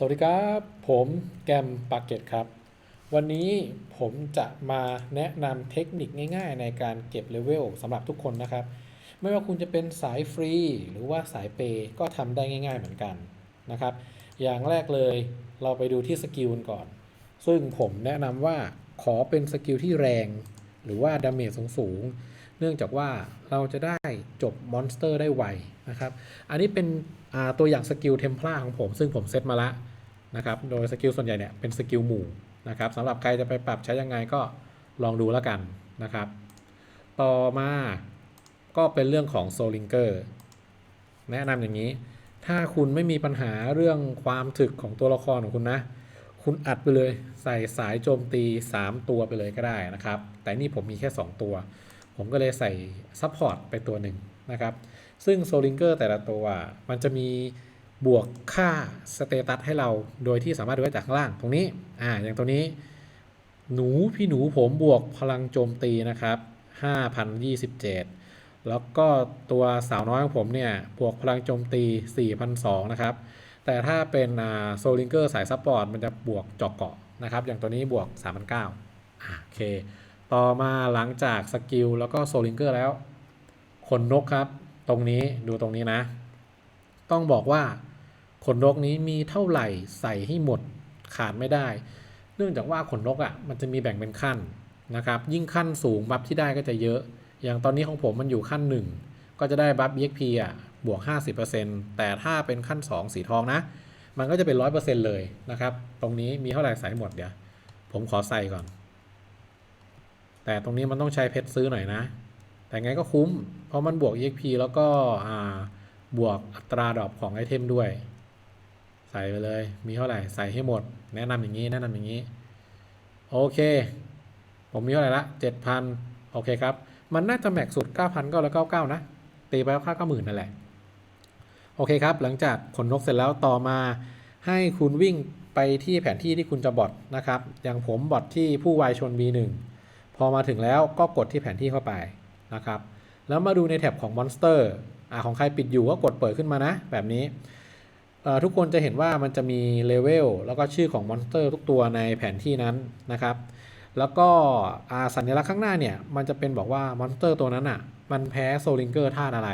สวัสดีครับ ผมแกมปากเก็ตครับ วันนี้ผมจะมาแนะนำเทคนิคง่ายๆ ในการเก็บเลเวลสำหรับทุกคนนะครับ ไม่ว่าคุณจะเป็นสายฟรี หรือว่าสายเปย์ก็ทำได้ง่าย ๆเหมือนกันนะครับ อย่างแรกเลยเราไปดูที่สกิลกันก่อน ซึ่งผมแนะนำว่าขอเป็นสกิลที่แรง หรือว่าดาเมจสูงๆ เนื่องจากว่าเราจะได้จบมอนสเตอร์ได้ไวนะครับ อันนี้เป็นตัวอย่างสกิลเทมเพลาของผม ซึ่งผมเซตมาละ นะครับ โดยสกิลส่วนใหญ่เนี่ยเป็นสกิลหมู่นะครับสำหรับใครจะไปปรับใช้ยังไงก็ลองดูแล้วกันนะครับ ต่อมาก็เป็นเรื่องของโซลิงเกอร์แนะนำอย่างนี้ ถ้าคุณไม่มีปัญหาเรื่องความถึกของตัวละครของคุณนะ คุณอัดไปเลยใส่สายโจมตี 3 ตัวไปเลยก็ได้นะครับ แต่นี่ผมมีแค่ 2 ตัว ผมก็เลยใส่ซัพพอร์ตไปตัวหนึ่งนะครับ ซึ่งโซลิงเกอร์แต่ละตัวมันจะมี บวกค่าสเตตัสให้เรา โดยที่สามารถดูได้จากข้างล่างตรงนี้ อ่า อย่างตัวนี้ หนูพี่หนูผมบวกพลังโจมตีนะครับ5,027 แล้วก็ตัวสาวน้อยของผมเนี่ย บวกพลังโจมตี 4,002นะครับ แต่ถ้าเป็นโซลิงเกอร์สายซัพพอร์ตมันจะบวกเจอกเกาะนะครับ อย่างตัวนี้บวก3,900อ่าโอเค ต่อมาหลังจากสกิลแล้วก็โซลิงเกอร์แล้วขนนกครับ ตรงนี้ดูตรงนี้นะ ต้องบอกว่า ขนนกนี้มีเท่าไหร่ใส่ให้หมดขาดไม่ได้ เนื่องจากว่าขนนกอะ่ะมันจะมีแบ่งเป็นขั้นนะครับ ยิ่งขั้นสูงบัฟที่ได้ก็จะเยอะ อย่างตอนนี้ของผมมันอยู่ขั้น 1 ก็จะได้บัฟ EXP อะบวก 50%แต่ถ้าเป็นขั้น 2 สีทองนะ มันก็จะเป็น 100%เลยนะครับ ตรงนี้มีเท่าไหร่ใส่หมดเดี๋ยว ผมขอใส่ก่อน แต่ตรงนี้มันต้องใช้เพชรซื้อหน่อยนะ แต่ไงก็คุ้ม เพราะมันบวก EXP แล้วก็บวกอัตราดรอปของไอเทมด้วย ใส่ไปเลย มีเท่าไหร่ใส่ให้หมด แนะนำอย่างนี้ แนะนำอย่างนี้ โอเค ผมมีเท่าไหร่ละ7,000โอเคครับ มันน่าจะแม็กสุด9,999นะ ตีไปค่า90,000นั่นแหละ โอเคครับ หลังจากขนนกเสร็จแล้วต่อมา ให้คุณวิ่งไปที่แผนที่ที่คุณจะบอทนะครับ อย่างผมบอทที่ผู้วายชน B1 พอมาถึงแล้วก็กดที่แผนที่เข้าไปนะครับ แล้วมาดูในแท็บของมอนสเตอร์อ่าของใครปิดอยู่ก็กดเปิดขึ้นมานะ แบบนี้ ทุกคนจะเห็นว่ามันจะมีเลเวลแล้วก็ชื่อของมอนสเตอร์ทุกตัวในแผนที่นั้นนะครับ แล้วก็สัญลักษณ์ข้างหน้าเนี่ย มันจะเป็นบอกว่ามอนสเตอร์ตัวนั้นอะ มันแพ้โซลิงเกอร์ธาตุอะไร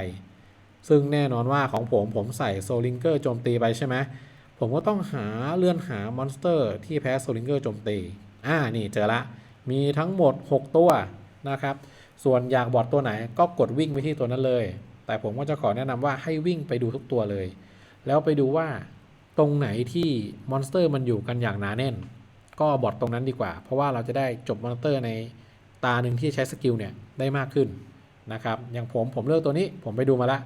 ซึ่งแน่นอนว่าของผมผมใส่โซลิงเกอร์โจมตีไปใช่ไหมผมก็ต้องหาเลื่อนหามอนสเตอร์ที่แพ้โซลิงเกอร์โจมตี อ่า นี่เจอละ มีทั้งหมด 6 ตัวนะครับ ส่วนอยากบอดตัวไหนก็กดวิ่งไปที่ตัวนั้นเลย แต่ผมก็จะขอแนะนำว่าให้วิ่งไปดูทุกตัวเลย แล้วไปดูว่าตรงไหนที่มอนสเตอร์มันอยู่กันอย่างหนาแน่น ก็บอดตรงนั้นดีกว่า เพราะว่าเราจะได้จบมอนสเตอร์ในตาหนึ่งที่ใช้สกิลเนี่ยได้มากขึ้นนะครับ อย่างผมผมเลือกตัวนี้ผมไปดูมาละ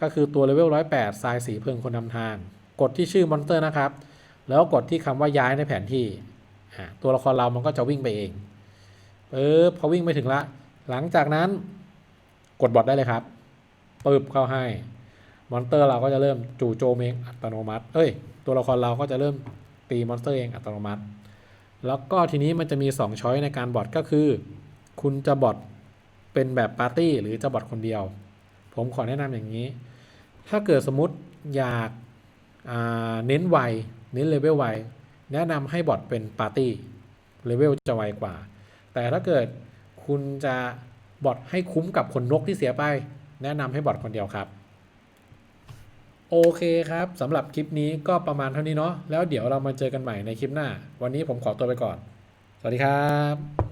ก็คือตัวเลเวล108ทรายสีเพิงคนนำทาง กดที่ชื่อมอนสเตอร์นะครับ แล้วกดที่คำว่าย้ายในแผนที่ ตัวละครเรามันก็จะวิ่งไปเองปึ๊บพอวิ่งไปถึงละ หลังจากนั้นกดบอทได้เลยครับปึ๊บเข้าให้ มอนสเตอร์เราก็จะเริ่มจู่โจมเองอัตโนมัติ เอ้ย ตัวละครเราก็จะเริ่มตีมอนสเตอร์เองอัตโนมัติ แล้วก็ทีนี้มันจะมี2ช้อยในการบอทก็คือ คุณจะบอทเป็นแบบปาร์ตี้หรือจะบอทคนเดียว ผมขอแนะนำอย่างนี้ ถ้าเกิดสมมติอยากาเน้นไวเน้นเลเวลไวแนะนำให้บอทเป็นปาร์ตี้เลเวลจะไวกว่า แต่ถ้าเกิดคุณจะบอทให้คุ้มกับคนนกที่เสียไป แนะนำให้บอทคนเดียวครับ โอเคครับสำหรับคลิปนี้ก็ประมาณเท่านี้เนาะแล้วเดี๋ยวเรามาเจอกันใหม่ในคลิปหน้า วันนี้ผมขอตัวไปก่อน สวัสดีครับ